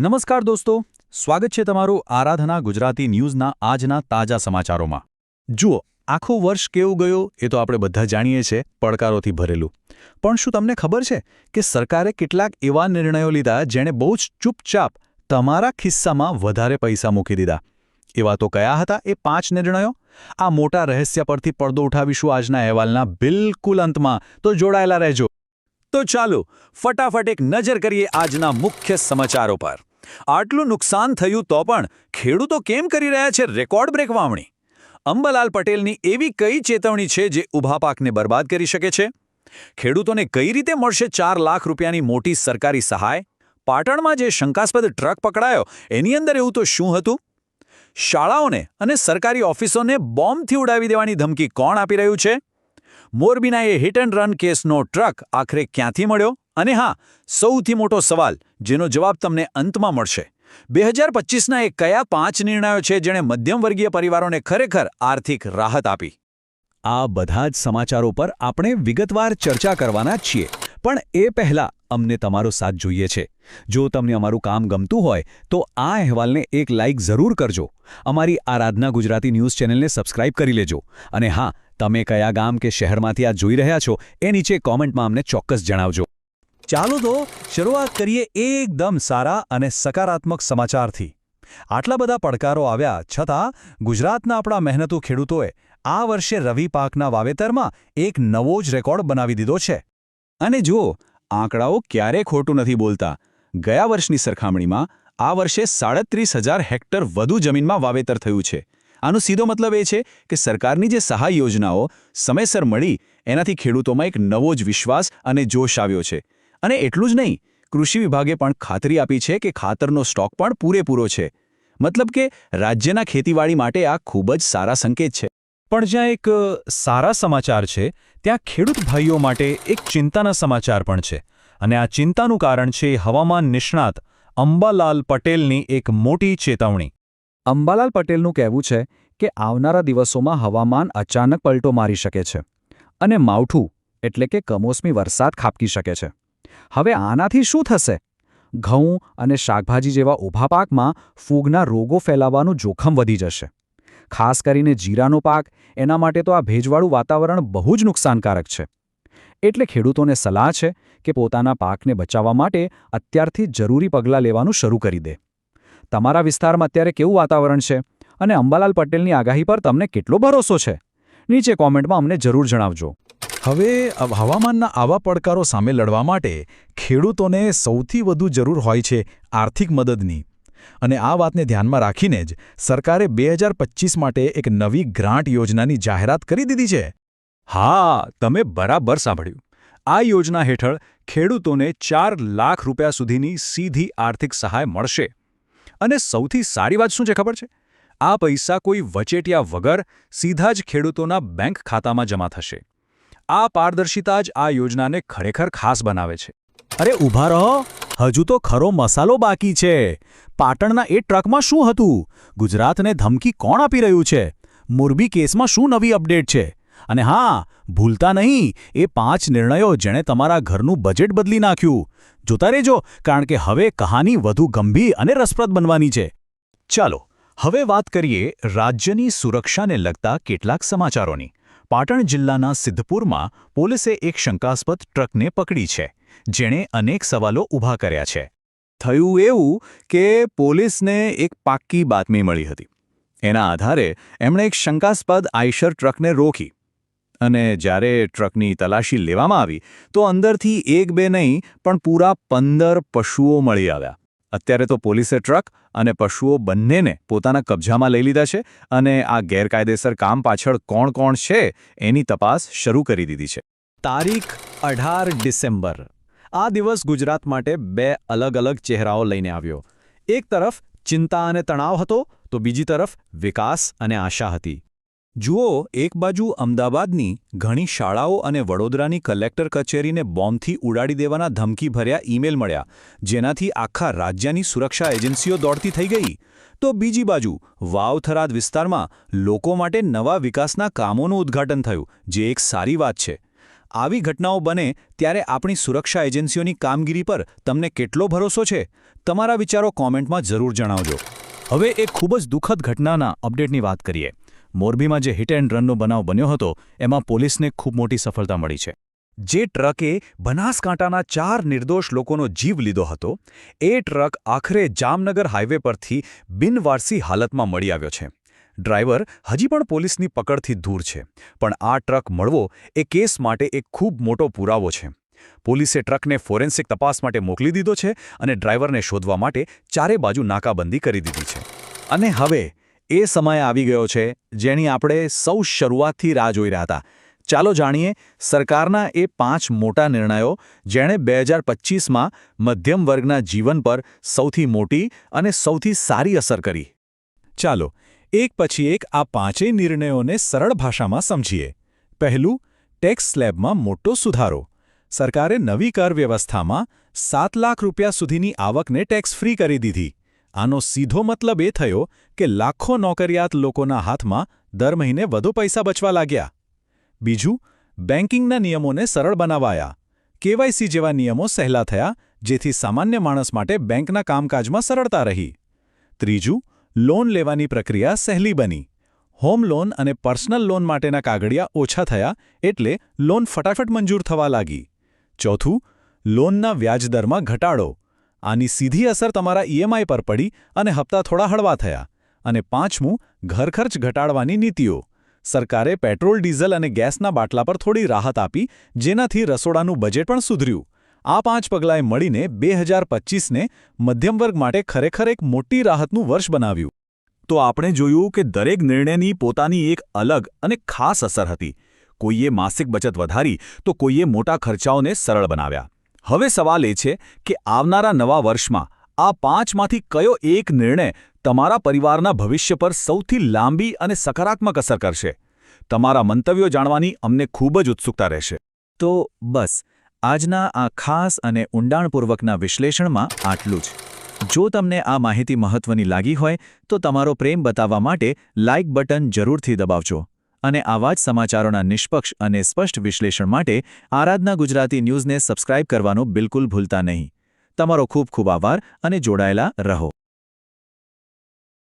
નમસ્કાર દોસ્તો, સ્વાગત છે તમારું આરાધના ગુજરાતી ન્યૂઝના આજના તાજા સમાચારોમાં. જુઓ, આખું વર્ષ કેવું ગયું એ તો આપણે બધા જાણીએ છીએ, પડકારોથી ભરેલું. પણ શું તમને ખબર છે કે સરકારે કેટલાક એવા નિર્ણયો લીધા જેણે બહુ જ ચૂપચાપ તમારા ખિસ્સામાં વધારે પૈસા મૂકી દીધા? એવા તો કયા હતા એ પાંચ નિર્ણયો? આ મોટા રહસ્ય પરથી પડદો ઉઠાવીશું આજના અહેવાલના બિલકુલ અંતમાં. તો જોડાયેલા રહેજો. તો ચાલો, ફટાફટ એક નજર કરીએ આજના મુખ્ય સમાચારો પર. આટલું નુકસાન થયું તો પણ ખેડૂતો કેમ કરી રહ્યા છે રેકોર્ડ બ્રેક વાવણી? અંબાલાલ પટેલની એવી કઈ ચેતવણી છે જે ઊભા પાકને બરબાદ કરી શકે છે? ખેડૂતોને કઈ રીતે મળશે ચાર લાખ રૂપિયાની મોટી સરકારી સહાય? પાટણમાં જે શંકાસ્પદ ટ્રક પકડાયો, એની અંદર એવું તો શું હતું? શાળાઓને અને સરકારી ઓફિસોને બોમ્બથી ઉડાવી દેવાની ધમકી કોણ આપી રહ્યું છે? મોરબીના એ હિટ એન્ડ રન કેસનો ટ્રક આખરે ક્યાંથી મળ્યો? અને હા, સૌથી મોટો સવાલ, જેનો જવાબ તમને અંતમાં મળશે. બે હજાર પચીસના એ કયા પાંચ નિર્ણયો છે જેણે મધ્યમવર્ગીય પરિવારોને ખરેખર આર્થિક રાહત આપી? આ બધા જ સમાચારો પર આપણે વિગતવાર ચર્ચા કરવાના છીએ. પણ એ પહેલાં અમને તમારો સાથ જોઈએ છે. જો તમને અમારું કામ ગમતું હોય, તો આ અહેવાલને એક લાઇક જરૂર કરજો. અમારી આરાધના ગુજરાતી ન્યૂઝ ચેનલને સબસ્ક્રાઇબ કરી લેજો. અને હા, તમે કયા ગામ કે શહેરમાંથી આ જોઈ રહ્યા છો, એ નીચે કોમેન્ટમાં અમને ચોક્કસ જણાવજો. ચાલો તો શરૂઆત કરીએ એકદમ સારા અને સકારાત્મક સમાચારથી. આટલા બધા પડકારો આવ્યા છતાં ગુજરાતના આપણા મહેનતુ ખેડૂતોએ આ વર્ષે રવિ પાકના વાવેતરમાં એક નવો જ રેકોર્ડ બનાવી દીધો છે. અને જુઓ, આંકડાઓ ક્યારે ખોટું નથી બોલતા. ગયા વર્ષની સરખામણીમાં આ વર્ષે સાડત્રીસ હેક્ટર વધુ જમીનમાં વાવેતર થયું છે. આનો સીધો મતલબ એ છે કે સરકારની જે સહાય યોજનાઓ સમયસર મળી, એનાથી ખેડૂતોમાં એક નવો જ વિશ્વાસ અને જોશ આવ્યો છે. અને એટલું જ નહીં, કૃષિ વિભાગે પણ ખાતરી આપી છે કે ખાતરનો સ્ટોક પણ પૂરેપૂરો છે. મતલબ કે રાજ્યના ખેતીવાડી માટે આ ખૂબ જ સારા સંકેત છે. પણ જ્યાં એક સારા સમાચાર છે, ત્યાં ખેડૂત ભાઈઓ માટે એક ચિંતાના સમાચાર પણ છે. અને આ ચિંતાનું કારણ છે હવામાન નિષ્ણાત અંબાલાલ પટેલની એક મોટી ચેતવણી. અંબાલાલ પટેલનું કહેવું છે કે આવનારા દિવસોમાં હવામાન અચાનક પલટો મારી શકે છે. અને માવઠું, એટલે કે કમોસમી વરસાદ ખાબકી શકે છે. હવે આનાથી શું થશે? ઘઉં અને શાકભાજી જેવા ઊભા પાકમાં ફૂગના રોગો ફેલાવાનું જોખમ વધી જશે. ખાસ કરીને જીરાનો પાક, એના માટે તો આ ભેજવાળું વાતાવરણ બહુ જ નુકસાનકારક છે. એટલે ખેડૂતોને સલાહ છે કે પોતાના પાકને બચાવવા માટે અત્યારથી જરૂરી પગલાં લેવાનું શરૂ કરી દે. તમારા વિસ્તારમાં અત્યારે કેવું વાતાવરણ છે? અને અંબાલાલ પટેલની આગાહી પર તમને કેટલો ભરોસો છે? નીચે કોમેન્ટમાં અમને જરૂર જણાવજો. હવે હવામાનના આવા પડકારો સામે લડવા માટે ખેડૂતોને સૌથી વધુ જરૂર હોય છે આર્થિક મદદની. અને આ વાતને ધ્યાનમાં રાખીને જ સરકારે બે હજાર માટે એક નવી ગ્રાન્ટ યોજનાની જાહેરાત કરી દીધી છે. હા, તમે બરાબર સાંભળ્યું. આ યોજના હેઠળ ખેડૂતોને ચાર લાખ રૂપિયા સુધીની સીધી આર્થિક સહાય મળશે. અને સૌથી સારી વાત શું છે ખબર છે? આ પૈસા કોઈ વચેટિયા વગર સીધા જ ખેડૂતોના બેંક ખાતામાં જમા થશે. આ પારદર્શિતા જ આ યોજનાને ખરેખર ખાસ બનાવે છે. અરે ઊભા રહો, હજુ તો ખરો મસાલો બાકી છે. પાટણના એ ટ્રકમાં શું હતું? ગુજરાતને ધમકી કોણ આપી રહ્યું છે? મોરબી કેસમાં શું નવી અપડેટ છે? અને હા, ભૂલતા નહીં, એ પાંચ નિર્ણયો જેણે તમારા ઘરનું બજેટ બદલી નાખ્યું. જોતા રહેજો, કારણ કે હવે કહાની વધુ ગંભીર અને રસપ્રદ બનવાની છે. ચાલો, હવે વાત કરીએ રાજ્યની સુરક્ષાને લગતા કેટલાક સમાચારોની. પાટણ જિલ્લાના સિદ્ધપુરમાં પોલીસે એક શંકાસ્પદ ટ્રકને પકડી છે, જેણે અનેક સવાલો ઊભા કર્યા છે. થયું એવું કે પોલીસને એક પાક્કી બાતમી મળી હતી. એના આધારે એમણે એક શંકાસ્પદ આઈશર ટ્રકને રોકી. અને જ્યારે ટ્રકની તલાશી લેવામાં આવી, તો અંદરથી એક બે નહીં, પણ પૂરા પંદર પશુઓ મળી આવ્યા. અત્યારે તો પોલીસે ટ્રક અને પશુઓ બંનેને પોતાના કબજામાં લઈ લીધા છે અને આ ગેરકાયદેસર કામ પાછળ કોણ કોણ છે એની તપાસ શરૂ કરી દીધી છે. તારીખ અઢાર ડિસેમ્બર. આ દિવસ ગુજરાત માટે બે અલગ અલગ ચહેરાઓ લઈને આવ્યો. એક તરફ ચિંતા અને તણાવ હતો, તો બીજી તરફ વિકાસ અને આશા હતી. જુઓ, એક બાજુ અમદાવાદની ઘણી શાળાઓ અને વડોદરાની કલેક્ટર કચેરીને બોમ્બથી ઉડાડી દેવાના ધમકી ભર્યા ઈમેલ મળ્યા, જેનાથી આખા રાજ્યની સુરક્ષા એજન્સીઓ દોડતી થઈ ગઈ. તો બીજી બાજુ, વાવથરાદ વિસ્તારમાં લોકો માટે નવા વિકાસના કામોનું ઉદ્ઘાટન થયું, જે એક સારી વાત છે. આવી ઘટનાઓ બને ત્યારે આપણી સુરક્ષા એજન્સીઓની કામગીરી પર તમને કેટલો ભરોસો છે? તમારા વિચારો કોમેન્ટમાં જરૂર જણાવજો. હવે એક ખૂબ જ દુઃખદ ઘટનાના અપડેટની વાત કરીએ. મોરબીમાં જે હિટ એન્ડ રનનો બનાવ બન્યો હતો, એમાં પોલીસને ખૂબ મોટી સફળતા મળી છે. જે ટ્રકે બનાસકાંઠાના ચાર નિર્દોષ લોકોનો જીવ લીધો હતો, એ ટ્રક આખરે જામનગર હાઈવે પરથી બિનવારસી હાલતમાં મળી આવ્યો છે. ડ્રાઈવર હજી પણ પોલીસની પકડથી દૂર છે, પણ આ ટ્રક મળવો એ કેસ માટે એક ખૂબ મોટો પુરાવો છે. પોલીસે ટ્રકને ફોરેન્સિક તપાસ માટે મોકલી દીધો છે અને ડ્રાઈવરને શોધવા માટે ચારે બાજુ નાકાબંધી કરી દીધી છે. અને હવે એ સમય આવી ગયો છે, જેની આપણે સૌ શરૂઆતથી રાહ જોઈ રહ્યા હતા. ચાલો જાણીએ, સરકારના એ પાંચ મોટા નિર્ણયો, જેણે બે હજાર પચીસમાં મધ્યમ વર્ગના જીવન પર સૌથી મોટી અને સૌથી સારી અસર કરી. ચાલો, એક પછી એક આ પાંચેય નિર્ણયોને સરળ ભાષામાં સમજીએ. પહેલું, ટેક્સ સ્લેબમાં મોટો સુધારો. સરકારે નવી કર વ્યવસ્થામાં સાત લાખ રૂપિયા સુધીની આવકને ટેક્સ ફ્રી કરી દીધી. આનો સીધો મતલબ એ થયો કે લાખો નોકરિયાત લોકોના હાથમાં દર મહિને વધુ પૈસા બચવા લાગ્યા. બીજું બેન્કિંગના નિયમોને સરળ બનાવાયા. કેવાયસી જેવા નિયમો સહેલા થયા, જેથી સામાન્ય માણસ માટે બેંકના કામકાજમાં સરળતા રહી. ત્રીજું, લોન લેવાની પ્રક્રિયા સહેલી બની. હોમ લોન અને પર્સનલ લોન માટેના કાગળિયા ઓછા થયા, એટલે લોન ફટાફટ મંજૂર થવા લાગી. ચોથું, લોનના વ્યાજદરમાં ઘટાડો. આની સીધી અસર તમારા ઈએમઆઈ પર પડી અને હપ્તા થોડા હળવા થયા. અને પાંચમું ઘરખર્ચ ઘટાડવાની નીતિઓ. સરકારે પેટ્રોલ, ડીઝલ અને ગેસના બાટલા પર થોડી રાહત આપી, જેનાથી રસોડાનું બજેટ પણ સુધર્યું. આ પાંચ પગલાંએ મળીને બે હજાર પચીસને મધ્યમ વર્ગ માટે ખરેખર એક મોટી રાહતનું વર્ષ બનાવ્યું. તો આપણે જોયું કે દરેક નિર્ણયની પોતાની એક અલગ અને ખાસ અસર હતી. કોઈએ માસિક બચત વધારી, તો કોઈએ મોટા ખર્ચાઓને સરળ બનાવ્યા. હવે સવાલ એ છે કે આવનારા નવા વર્ષમાં આ પાંચમાંથી કયો એક નિર્ણય તમારા પરિવારના ભવિષ્ય પર સૌથી લાંબી અને સકારાત્મક અસર કરશે? તમારા મંતવ્યો જાણવાની અમને ખૂબ જ ઉત્સુકતા રહેશે. તો બસ, આજના આ ખાસ અને ઊંડાણપૂર્વકના વિશ્લેષણમાં આટલું જ. જો તમને આ માહિતી મહત્વની લાગી હોય તો તમારો પ્રેમ બતાવવા માટે લાઇક બટન જરૂરથી દબાવજો. અને આવા જ સમાચારોના નિષ્પક્ષ અને સ્પષ્ટ વિશ્લેષણ માટે આરાધના ગુજરાતી ન્યૂઝને સબસ્ક્રાઇબ કરવાનું બિલકુલ ભૂલતા નહીં. તમારો ખૂબ ખૂબ આભાર અને જોડાયેલા રહો.